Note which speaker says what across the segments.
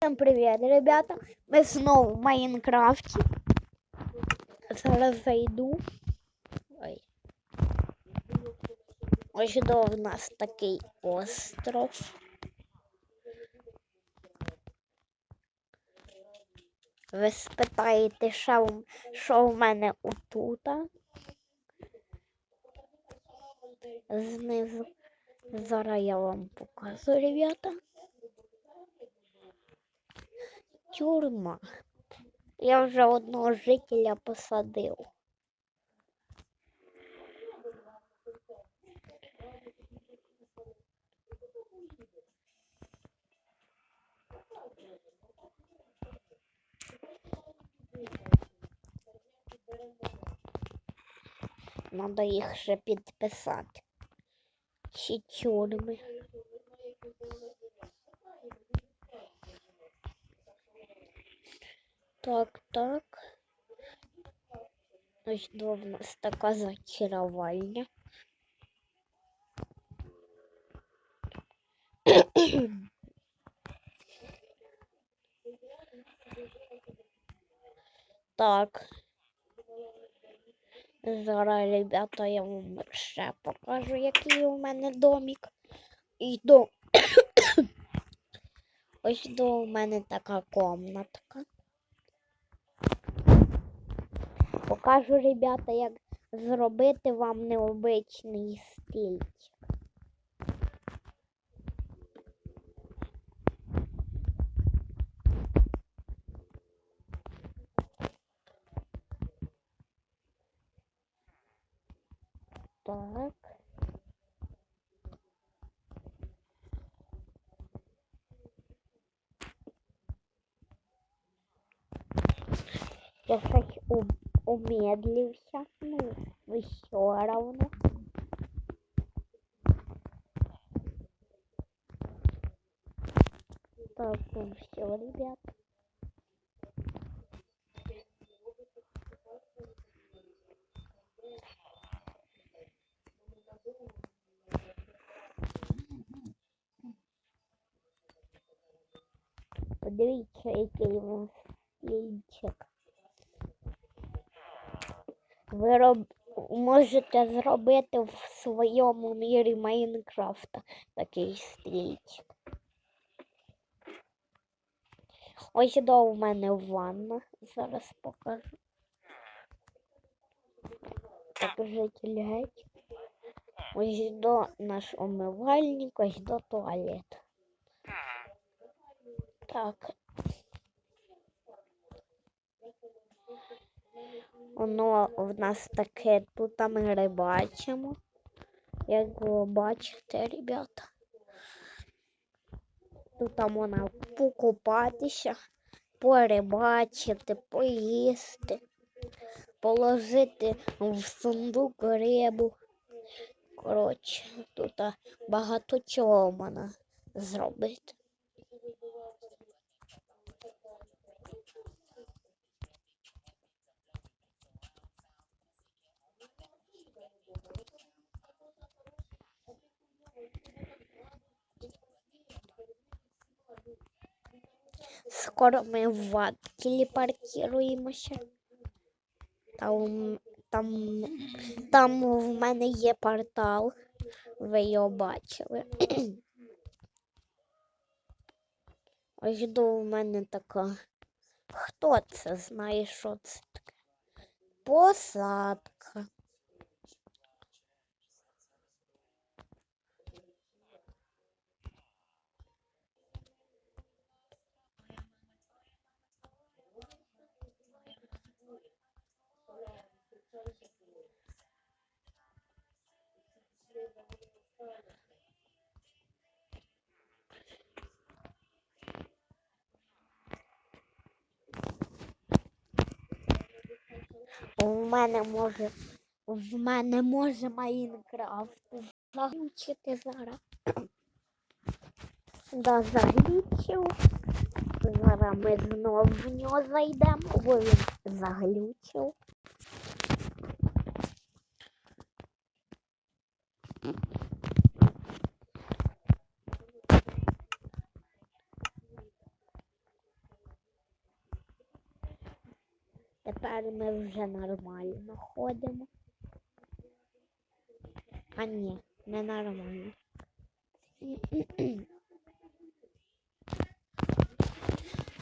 Speaker 1: Всем привет, ребята! Ми знову в Майнкрафті. Зараз зайду. Ой. Ось до в нас такий остров. Ви спитаєте, що, що в мене отута? Знизу. Зараз я вам покажу, ребята. Тюрма. Я вже одного жителя посадив. Надо їх ще підписати. Ці тюрми. Так, так. Ось до в нас така зачарувальня. Так. Зараз, ребята, я вам ще покажу, який у мене домик. І до... Ось до у мене така комнатка. Покажу, ребята, як зробити вам необичний стільчик. Так. Я щось у- умедлився, ну, все равно. Так, ну все, ребят. Подивіться, який він стільчик. Ви роб... можете зробити в своєму мірі Майнкрафта такий стільчик. Ось до у мене ванна. Зараз покажу. Так, житель геть. Ось до наш омивальник, ось до туалет. Так. Воно в нас таке, тут ми рибачимо. Як ви бачите, ребята. Тут там можна покупатися, порибачити, поїсти, положити в сундук рибу. Коротше, тут багато чого можна зробити. Скоро ми в ад телепортуємося. Там, там, там в мене є портал. Ви його бачили. Ось до у мене така. Хто це знає, що це таке? Посадка. У мене може. В мене може Майнкрафт заглючити зараз. Да, заглючив. Зараз ми знову в нього зайдемо, бо він заглючив. Тепер ми вже нормально ходимо. А ні, не нормально.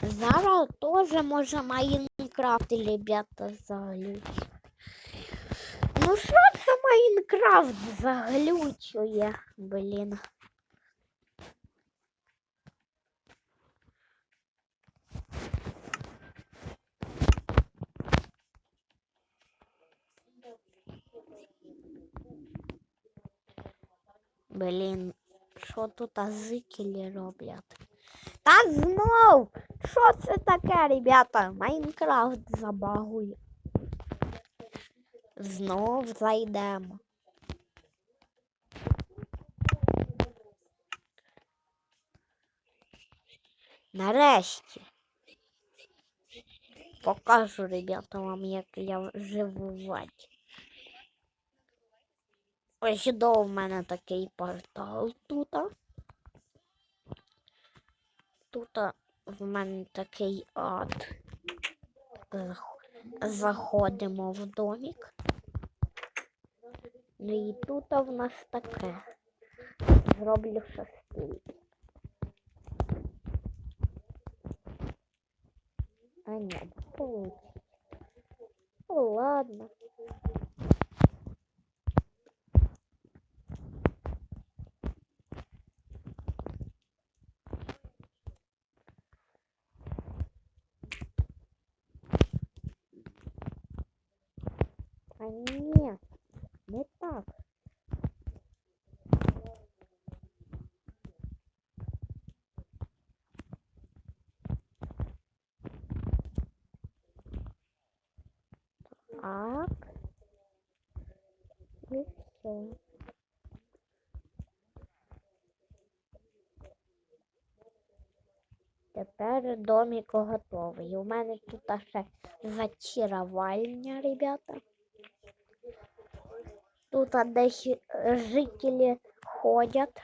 Speaker 1: Зараз теж може Майнкрафт, ребята, заглючить. Ну що це Майнкрафт заглючує, блін. Блін, що тут жителі роблять? Та знов! Що це таке, ребята? Майнкрафт забагує. Знов зайдемо. Нарешті. Покажу, ребята, вам, як я живу в ваді. Ось до в мене такий портал тут. Тут в мене такий ад. Заходимо в домик. Ну і тут в нас таке. Зроблю шостий. А ні, не получится. Ну ладно. А ні, не так. Так. І все. Тепер домик готовий. У мене тут ще зачаровальня, ребята. Тут десь жителі ходять.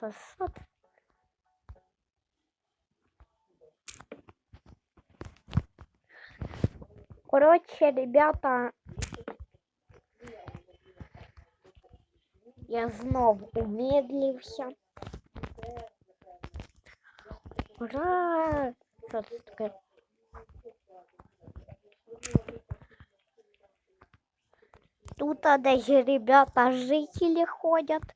Speaker 1: Та що ти? Короче, ребята, я знов умедлився. Ура! Що це таке? Тут а, десь ребята жителі ходять.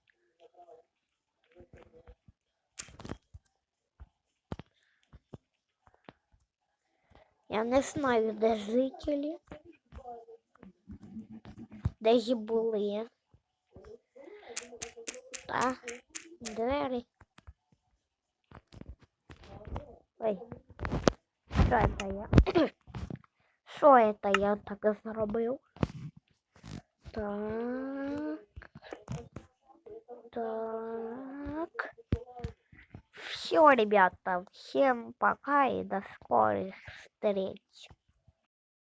Speaker 1: Я не знаю, де жителі. Де ж були. Та, двері. Ой, що це я? Що це я так зробив? Так. Так. Все, ребята, всем пока и до скорых встреч.